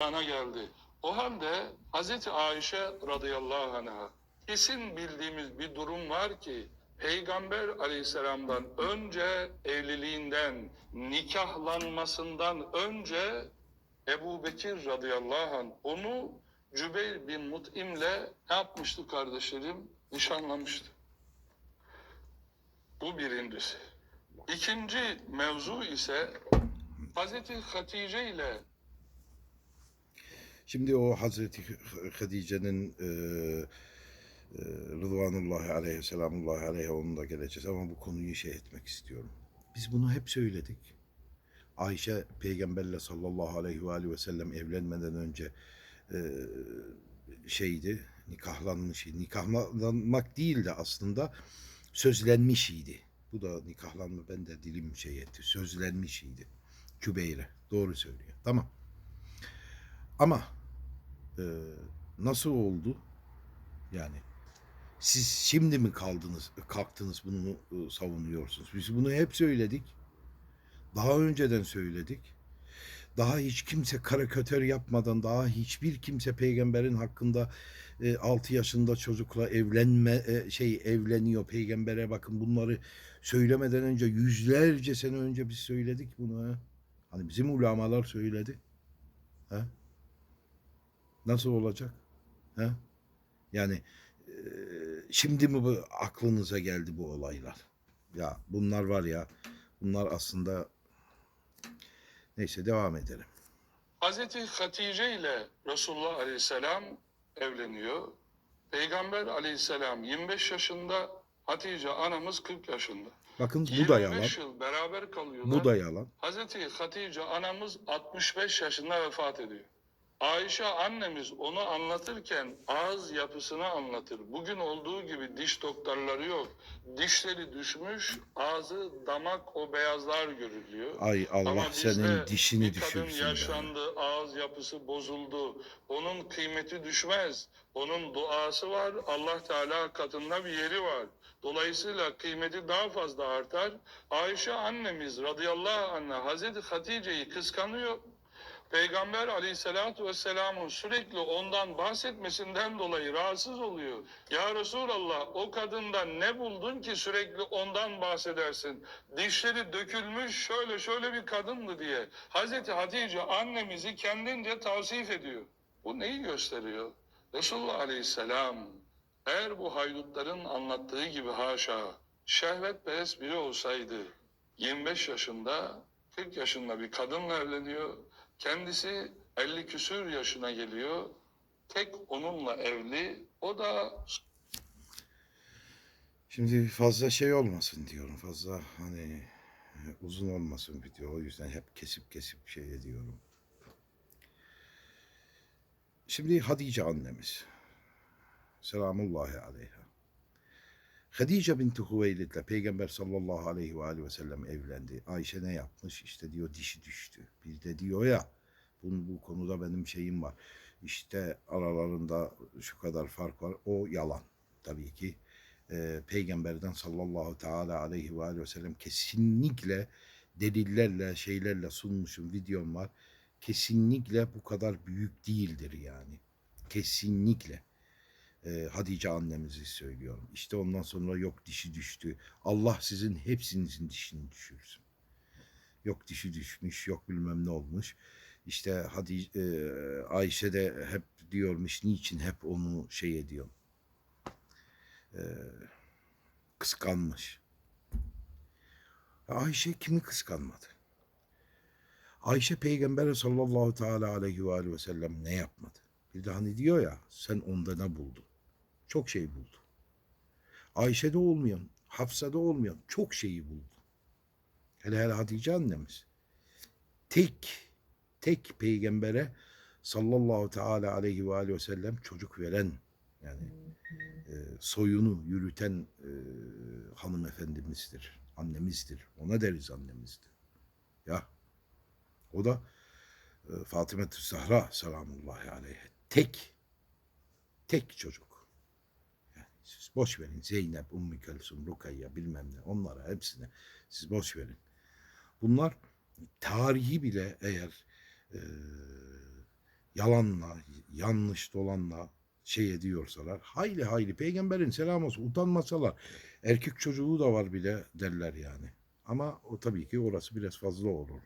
Bana geldi. O halde Hazreti Ayşe radıyallahu anh'a kesin bildiğimiz bir durum var ki Peygamber aleyhisselamdan önce evliliğinden, nikahlanmasından önce Ebu Bekir radıyallahu anh onu Cübeyr bin Mut'im'le ne yapmıştı kardeşlerim? Nişanlamıştı. Bu birincisi. İkinci mevzu ise Hazreti Hatice ile Şimdi o Hazreti Hadice'nin e, e, Rıdvanullahi aleyhi selamullahi aleyhi onun da geleceğiz ama bu konuyu şey etmek istiyorum. Biz bunu hep söyledik. Ayşe peygamberle sallallahu aleyhi ve aleyhi ve sellem evlenmeden önce e, şeydi nikahlanmış. Nikahlanmak değil de aslında sözlenmiş idi. Bu da nikahlanma ben de dilim şey etti. Sözlenmiş idi. Kübeyre. Doğru söylüyor. Tamam. Ama e, nasıl oldu? Yani siz şimdi mi kaldınız, kalktınız bunu e, savunuyorsunuz? Biz bunu hep söyledik. Daha önceden söyledik. Daha hiç kimse karikatür yapmadan, daha hiçbir kimse peygamberin hakkında e, 6 yaşında çocukla evlenme e, şey evleniyor peygambere bakın bunları söylemeden önce yüzlerce sene önce biz söyledik bunu ha. Hani bizim ulamalar söyledi. Ha? Nasıl olacak? Ha? Yani e, şimdi mi bu aklınıza geldi bu olaylar? Ya bunlar var ya, bunlar aslında neyse devam edelim. Hazreti Hatice ile Resulullah Aleyhisselam evleniyor. Peygamber Aleyhisselam 25 yaşında, Hatice anamız 40 yaşında. Bakın bu da yalan. 25 yıl beraber kalıyorlar. Bu da yalan. Hazreti Hatice anamız 65 yaşında vefat ediyor. Ayşe annemiz onu anlatırken ağız yapısını anlatır. Bugün olduğu gibi diş doktorları yok. Dişleri düşmüş, ağzı, damak o beyazlar görülüyor. Ay Allah Ama senin dişini kadın düşürsün. be. yaşlandı, ağız yapısı bozuldu. Onun kıymeti düşmez. Onun duası var. Allah Teala katında bir yeri var. Dolayısıyla kıymeti daha fazla artar. Ayşe annemiz radıyallahu anh'a Hazreti Hatice'yi kıskanıyor. Peygamber aleyhissalatu vesselamın sürekli ondan bahsetmesinden dolayı rahatsız oluyor. Ya Resulallah o kadından ne buldun ki sürekli ondan bahsedersin? Dişleri dökülmüş şöyle şöyle bir kadındı diye. Hazreti Hatice annemizi kendince tavsif ediyor. Bu neyi gösteriyor? Resulullah aleyhisselam eğer bu haydutların anlattığı gibi haşa şehvetperest biri olsaydı 25 yaşında 40 yaşında bir kadınla evleniyor. Kendisi 50 küsür yaşına geliyor. Tek onunla evli. O da Şimdi fazla şey olmasın diyorum. Fazla hani uzun olmasın video. O yüzden hep kesip kesip şey ediyorum. Şimdi Hadice annemiz. Selamullahi aleyha. Hadice binti Hüveylid ile Peygamber sallallahu aleyhi ve aleyhi ve sellem evlendi. Ayşe ne yapmış? İşte diyor dişi düştü. Bir de diyor ya bu, bu konuda benim şeyim var. İşte aralarında şu kadar fark var. O yalan tabii ki. Ee, Peygamberden sallallahu teala aleyhi ve aleyhi ve sellem kesinlikle delillerle şeylerle sunmuşum videom var. Kesinlikle bu kadar büyük değildir yani. Kesinlikle e, annemizi söylüyorum. İşte ondan sonra yok dişi düştü. Allah sizin hepsinizin dişini düşürsün. Yok dişi düşmüş, yok bilmem ne olmuş. İşte Hatice, Ayşe de hep diyormuş niçin hep onu şey ediyor. Kıskanmış. Ayşe kimi kıskanmadı? Ayşe Peygamber sallallahu teala aleyhi ve sellem ne yapmadı? Bir de hani diyor ya sen onda ne buldun? Çok şey buldu. Ayşe'de olmayan, Hafsa'da olmayan çok şeyi buldu. Hele hele Hatice annemiz. Tek, tek peygambere sallallahu teala aleyhi ve aleyhi ve sellem çocuk veren yani e, soyunu yürüten e, hanımefendimizdir. Annemizdir. Ona deriz annemizdir. Ya o da e, Fatıma Zahra selamullahi aleyhe. Tek, tek çocuk. Siz boş verin Zeynep, Ümmü Külsüm, Rukayya bilmem ne onlara hepsine siz boş verin. Bunlar tarihi bile eğer e, yalanla, yanlış dolanla şey ediyorsalar hayli hayli peygamberin selam olsun utanmasalar erkek çocuğu da var bile derler yani. Ama o tabii ki orası biraz fazla olur.